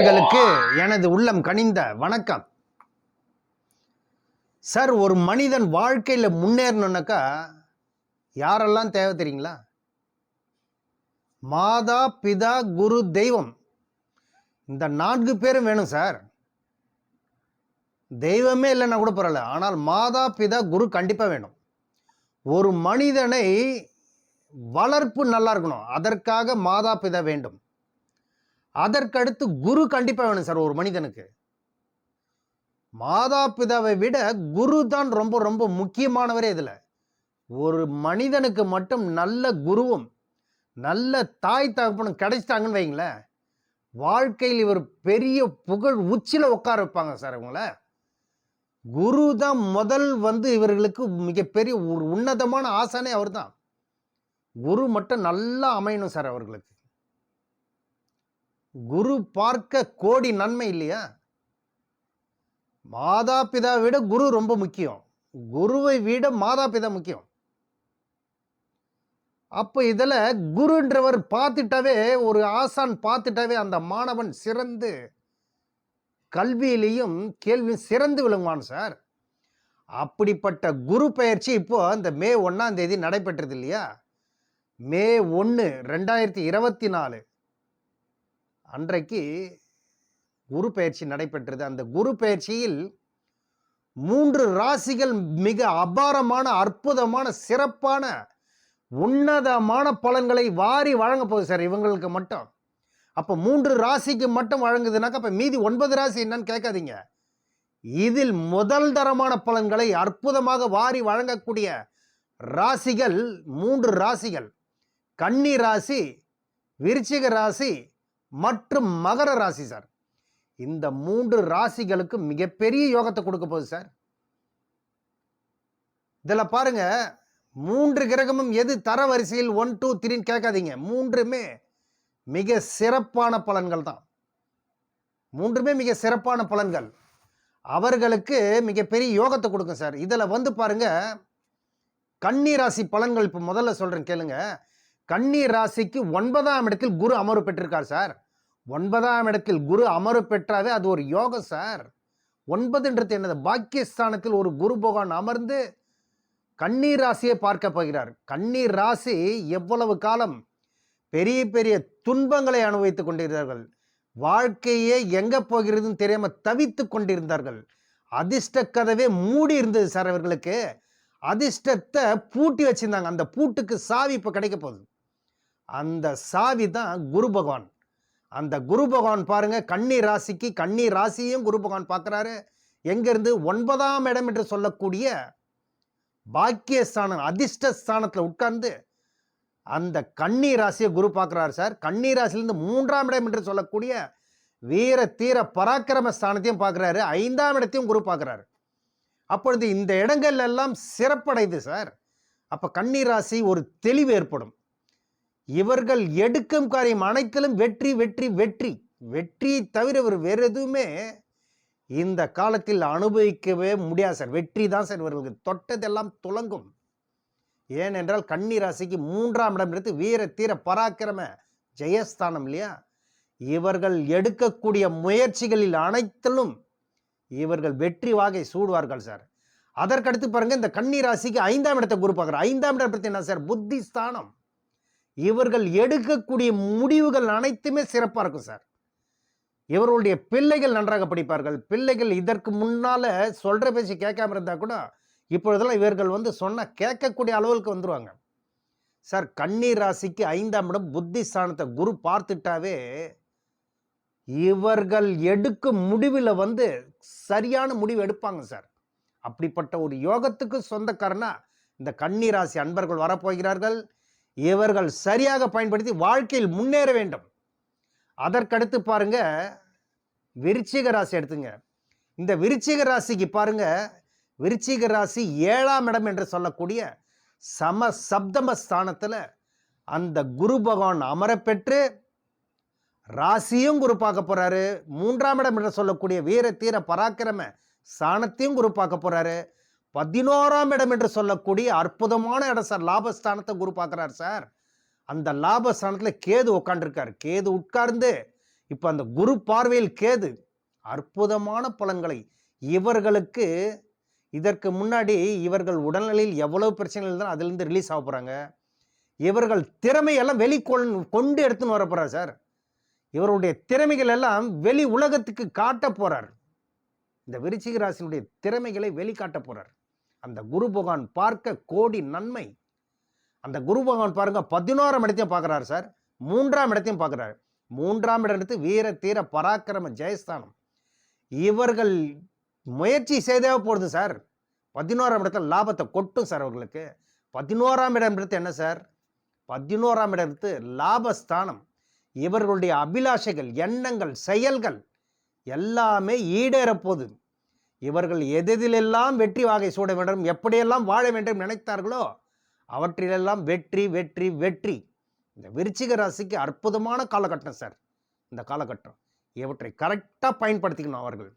நேயர்களுக்கு எனது உள்ளம் கனிந்த வணக்கம். சார் ஒரு மனிதன் வாழ்க்கையில் முன்னேறணுன்னாக்கா யாரெல்லாம் தேவை தெரியுங்களா? மாதா பிதா குரு தெய்வம். இந்த நான்கு பேரும் வேணும் சார். தெய்வமே இல்லைன்னா கூட பரவாயில்ல. ஆனால் மாதா பிதா குரு கண்டிப்பாக வேணும். ஒரு மனிதனை வளர்ப்பு நல்லா இருக்கணும். அதற்காக மாதா பிதா வேண்டும். அதற்கடுத்து குரு கண்டிப்பாக வேணும் சார் ஒரு மனிதனுக்கு. மாதா பிதாவை விட குரு தான் ரொம்ப ரொம்ப முக்கியமானவரே இதில். ஒரு மனிதனுக்கு மட்டும் நல்ல குருவும் நல்ல தாய் தகப்பனும் கிடைச்சிட்டாங்கன்னு வைங்களேன் வாழ்க்கையில் இவர் பெரிய புகழ் உச்சியில் உட்கார வைப்பாங்க சார் இவங்கள. குரு தான் முதல் வந்து இவர்களுக்கு மிகப்பெரிய ஒரு உன்னதமான ஆசானே அவர் தான் குரு மட்டும் நல்லா அமையணும் சார் அவர்களுக்கு. குரு பார்க்க கோடி நன்மை இல்லையா? மாதா பிதா விட குரு ரொம்ப முக்கியம். குருவை விட மாதா பிதா முக்கியம். அப்போ இதில் குருன்றவர் பார்த்துட்டாவே ஒரு ஆசான் பார்த்துட்டாவே அந்த மாணவன் சிறந்து கல்வியிலையும் கேள்வியும் சிறந்து விளங்குவான் சார். அப்படிப்பட்ட குரு பயிற்சி இப்போ இந்த மே ஒன்றாம் தேதி நடைபெற்றது இல்லையா? மே ஒன்று ரெண்டாயிரத்தி இருபத்தி நாலு. அன்றைக்கு குரு பயிற்சி நடைபெற்றது. அந்த குரு பயிற்சியில் மூன்று ராசிகள் மிக அபாரமான அற்புதமான சிறப்பான உன்னதமான பலன்களை வாரி வழங்க போகுது சார் இவங்களுக்கு மட்டும். அப்போ மூன்று ராசிக்கு மட்டும் வழங்குதுனாக்கா அப்போ மீதி ஒன்பது ராசி என்னன்னு கேட்காதீங்க. இதில் முதல் தரமான பலன்களை அற்புதமாக வாரி வழங்கக்கூடிய ராசிகள் மூன்று ராசிகள். கன்னி ராசி விருச்சிக ராசி மற்றும் மகர ராசி சார். இந்த மூன்று ராசிகளுக்கு மிகப்பெரிய யோகத்தை கொடுக்க போகுது சார். இதில் பாருங்க மூன்று கிரகமும் எது தர வரிசையில் ஒன் டூ த்ரீன்னு கேட்காதீங்க. மூன்றுமே மிக சிறப்பான பலன்கள் தான். மூன்றுமே மிக சிறப்பான பலன்கள். அவர்களுக்கு மிகப்பெரிய யோகத்தை கொடுக்கும் சார். இதில் வந்து பாருங்க கன்னி ராசி பலன்கள் இப்போ முதல்ல சொல்கிறேன் கேளுங்க. கன்னி ராசிக்கு ஒன்பதாம் இடத்தில் குரு அமர்வு பெற்றிருக்கார் சார். ஒன்பதாம் இடத்தில் குரு அமர்வு பெற்றாவே அது ஒரு யோகம் சார். ஒன்பதுன்றது என்னது? பாக்கியஸ்தானத்தில் ஒரு குரு பகவான் அமர்ந்து கண்ணீர் ராசியை பார்க்க போகிறார். கண்ணீர் ராசி எவ்வளவு காலம் பெரிய பெரிய துன்பங்களை அனுபவித்துக் கொண்டிருந்தார்கள். வாழ்க்கையே எங்கே போகிறதுன்னு தெரியாமல் தவித்து கொண்டிருந்தார்கள். அதிர்ஷ்ட கதவே மூடி இருந்தது சார் அவர்களுக்கு. அதிர்ஷ்டத்தை பூட்டி வச்சிருந்தாங்க. அந்த பூட்டுக்கு சாவி இப்போ கிடைக்க போகுது. அந்த சாவி தான் குரு பகவான். அந்த குரு பகவான் பாருங்கள் கன்னி ராசிக்கு கன்னி ராசியும் குரு பகவான் பார்க்குறாரு. எங்கேருந்து? ஒன்பதாம் இடம் என்று சொல்லக்கூடிய பாக்கியஸ்தானம் அதிர்ஷ்ட ஸ்தானத்தில் உட்கார்ந்து அந்த கன்னி ராசியை குரு பார்க்குறாரு சார். கன்னி ராசியிலிருந்து மூன்றாம் இடம் என்று சொல்லக்கூடிய வீர தீர பராக்கிரம ஸ்தானத்தையும் பார்க்குறாரு. ஐந்தாம் இடத்தையும் குரு பார்க்குறாரு. அப்பொழுது இந்த இடங்கள் எல்லாம் சிறப்படைது சார். அப்போ கன்னி ராசி ஒரு தெளிவு ஏற்படும். இவர்கள் எடுக்கும் காரியம் அனைத்திலும் வெற்றி வெற்றி வெற்றி. வெற்றியை தவிர இவர் வேறு எதுவுமே இந்த காலத்தில் அனுபவிக்கவே முடியாது சார். வெற்றி தான் சார் இவர்களுக்கு. தொட்டதெல்லாம் துலங்கும். ஏனென்றால் கன்னி ராசிக்கு மூன்றாம் இடம் எடுத்து வீர தீர பராக்கிரம ஜெயஸ்தானம் இல்லையா? இவர்கள் எடுக்கக்கூடிய முயற்சிகளில் அனைத்திலும் இவர்கள் வெற்றி வாகை சூடுவார்கள் சார். அதற்கடுத்து பாருங்கள் இந்த கன்னி ராசிக்கு ஐந்தாம் இடத்தை குரு பார்க்குறார். ஐந்தாம் இடம் பற்றி என்ன சார்? புத்தி ஸ்தானம் இவர்கள் எடுக்கக்கூடிய முடிவுகள் அனைத்துமே சிறப்பாக இருக்கும் சார். இவர்களுடைய பிள்ளைகள் நன்றாக படிப்பார்கள். பிள்ளைகள் இதற்கு முன்னால் சொல்கிற பேச்சு கேட்காம இருந்தால் கூட இப்பொழுதெல்லாம் இவர்கள் வந்து சொன்ன கேட்கக்கூடிய அளவுக்கு வந்துருவாங்க. சார் கண்ணீர் ராசிக்கு ஐந்தாம் இடம் புத்தி ஸ்தானத்தை குரு பார்த்துட்டாவே இவர்கள் எடுக்கும் முடிவில் வந்து சரியான முடிவு எடுப்பாங்க சார். அப்படிப்பட்ட ஒரு யோகத்துக்கு சொந்தக்காரனா இந்த கன்னி ராசி அன்பர்கள் வரப்போகிறார்கள். இவர்கள் சரியாக பயன்படுத்தி வாழ்க்கையில் முன்னேற வேண்டும். அதற்கடுத்து பாருங்க விருச்சிக ராசி எடுத்துங்க. இந்த விருச்சிக ராசிக்கு பாருங்க விருச்சிக ராசி ஏழாம் இடம் என்று சொல்லக்கூடிய சம சப்தம ஸ்தானத்தில் அந்த குரு பகவான் அமரப்பெற்று ராசியும் குரு பார்க்க போகிறாரு மூன்றாம் இடம் என்று சொல்லக்கூடிய வீர தீர பராக்கிரம ஸ்தானத்தையும் குரு பார்க்க போகிறாரு பதினோராம் இடம் என்று சொல்லக்கூடிய அற்புதமான இடம் சார். லாபஸ்தானத்தை குரு பார்க்குறாரு சார். அந்த லாபஸ்தானத்தில் கேது உட்காந்துருக்காரு கேது உட்கார்ந்து இப்போ அந்த குரு பார்வையில் கேது. அற்புதமான பலன்களை. இவர்களுக்கு இதற்கு முன்னாடி இவர்கள் உடல்நிலையில் எவ்வளவு பிரச்சனைகள் இருந்தாலும் அதிலிருந்து ரிலீஸ் ஆக போகிறாங்க இவர்கள் திறமையெல்லாம் வெளி கொண்டு எடுத்துன்னு வர போகிறார் சார். இவருடைய திறமைகள் எல்லாம் வெளி உலகத்துக்கு காட்ட போகிறார் இந்த விருச்சிக ராசினுடைய திறமைகளை வெளிக்காட்ட போகிறார் அந்த குரு பகவான் பார்க்க கோடி நன்மை. அந்த குரு பகவான் பாருங்க பதினோராம் இடத்தையும் பார்க்குறாரு சார். மூன்றாம் இடத்தையும் பார்க்குறாரு. மூன்றாம் இடத்து வீர தீர பராக்கிரம ஜெயஸ்தானம். இவர்கள் முயற்சி செய்தே போடுது சார். பதினோராம் இடத்துல லாபத்தை கொட்டும் சார் அவர்களுக்கு. பதினோராம் இடம் எடுத்து என்ன சார்? பதினோராம் இடம் எடுத்து லாபஸ்தானம். இவர்களுடைய அபிலாஷைகள் எண்ணங்கள் செயல்கள் எல்லாமே ஈடேறப்போகுது இவர்கள் எதிலெல்லாம் வெற்றி வாகை சூட வேண்டும் எப்படியெல்லாம் வாழ வேண்டும் நினைத்தார்களோ அவற்றிலெல்லாம் வெற்றி வெற்றி வெற்றி. இந்த விருச்சிக ராசிக்கு அற்புதமான காலகட்டம் சார். இந்த காலகட்டம். இவற்றை கரெக்டாக பயன்படுத்திக்கணும் அவர்கள்.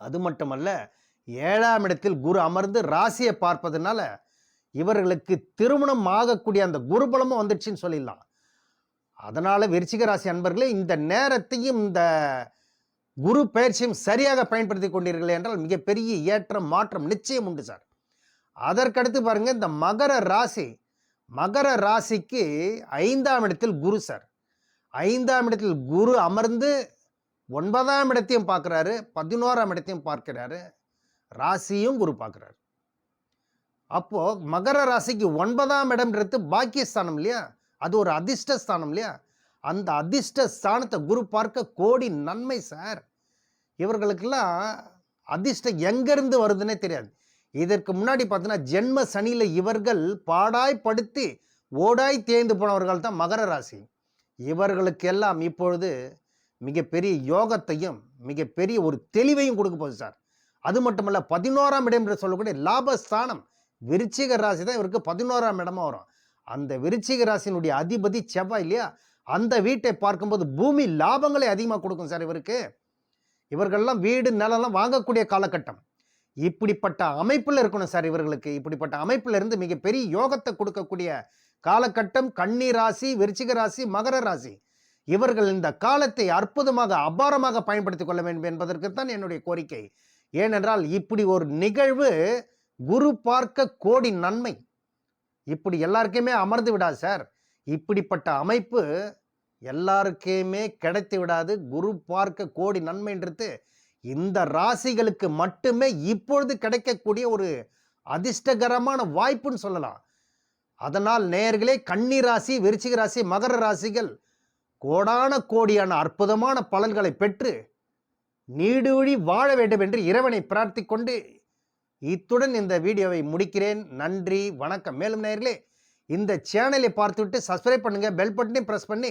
அது மட்டுமல்ல ஏழாம் இடத்தில் குரு அமர்ந்து ராசியை பார்ப்பதுனால இவர்களுக்கு திருமணம் ஆகக்கூடிய அந்த குருபலமும் வந்துடுச்சுன்னு சொல்லிடலாம். அதனால் விருச்சிக ராசி அன்பர்களே இந்த நேரத்தையும் இந்த குரு பயிற்சியும் சரியாக பயன்படுத்தி கொண்டீர்கள் என்றால் மிகப்பெரிய ஏற்றம் மாற்றம் நிச்சயம் உண்டு சார். அதற்கடுத்து பாருங்கள் இந்த மகர ராசி மகர ராசிக்கு ஐந்தாம் இடத்தில் குரு சார். ஐந்தாம் இடத்தில் குரு அமர்ந்து ஒன்பதாம் இடத்தையும் பார்க்குறாரு பதினோராம் இடத்தையும் பார்க்கிறாரு ராசியும் குரு பார்க்குறாரு. அப்போது மகர ராசிக்கு ஒன்பதாம் இடம்ன்றது பாக்கியஸ்தானம் இல்லையா? அது ஒரு அதிர்ஷ்ட ஸ்தானம் இல்லையா? அந்த அதிர்ஷ்ட ஸ்தானத்தை குரு பார்க்க கோடி நன்மை சார். இவர்களுக்கெல்லாம் அதிர்ஷ்டம் எங்கேருந்து வருதுன்னே தெரியாது. இதற்கு முன்னாடி பார்த்தீங்கன்னா ஜென்ம சனியில் இவர்கள் பாடாய் படுத்தி ஓடாய் தேய்ந்து போனவர்கள் தான் மகர ராசி. இவர்களுக்கெல்லாம் இப்பொழுது மிகப்பெரிய யோகத்தையும் மிகப்பெரிய ஒரு தெளிவையும் கொடுக்க போகுது சார். அது மட்டுமல்ல பதினோராம் இடம் என்று சொல்லக்கூடிய லாபஸ்தானம் விருச்சிக ராசி தான் இவருக்கு பதினோராம் இடமா வரும். அந்த விருச்சிக ராசியினுடைய அதிபதி செவ்வாய் இல்லையா? அந்த வீட்டை பார்க்கும்போது பூமி லாபங்களை அதிகமாக கொடுக்கும் சார் இவருக்கு. இவர்கள்லாம் வீடு நிலம்லாம் வாங்கக்கூடிய காலகட்டம். இப்படிப்பட்ட அமைப்பில் இருக்கணும் சார் இவர்களுக்கு. இப்படிப்பட்ட அமைப்பில் இருந்து மிகப்பெரிய யோகத்தை கொடுக்கக்கூடிய காலகட்டம் கன்னி ராசி விருச்சிக ராசி மகர ராசி. இவர்கள் இந்த காலத்தை அற்புதமாக அபாரமாக பயன்படுத்திக் கொள்ள வேண்டும் என்பதற்கு தான் என்னுடைய கோரிக்கை. ஏனென்றால் இப்படி ஒரு நிகழ்வு குரு பார்க்க கோடி நன்மை. இப்படி எல்லாருக்குமே அமர்ந்து விடாது சார். இப்படிப்பட்ட அமைப்பு எல்லாருக்குமே கிடைத்து விடாது. குரு பார்க்க கோடி நன்மைன்றது இந்த ராசிகளுக்கு மட்டுமே இப்பொழுது கிடைக்கக்கூடிய ஒரு அதிர்ஷ்டகரமான வாய்ப்புன்னு சொல்லலாம். அதனால் நேர்களே கன்னி ராசி விருச்சிக ராசி மகர ராசிகள் கோடான கோடியான அற்புதமான பலன்களை பெற்று நீடூழி வாழ வேண்டும் என்று இறைவனை பிரார்த்திக்கொண்டு இத்துடன் இந்த வீடியோவை முடிக்கிறேன். நன்றி வணக்கம். மேலும் நேர்களே இந்த சேனலை பார்த்துவிட்டு சப்ஸ்கிரைப் பண்ணுங்கள் பெல் பட்டனையும் ப்ரெஸ் பண்ணி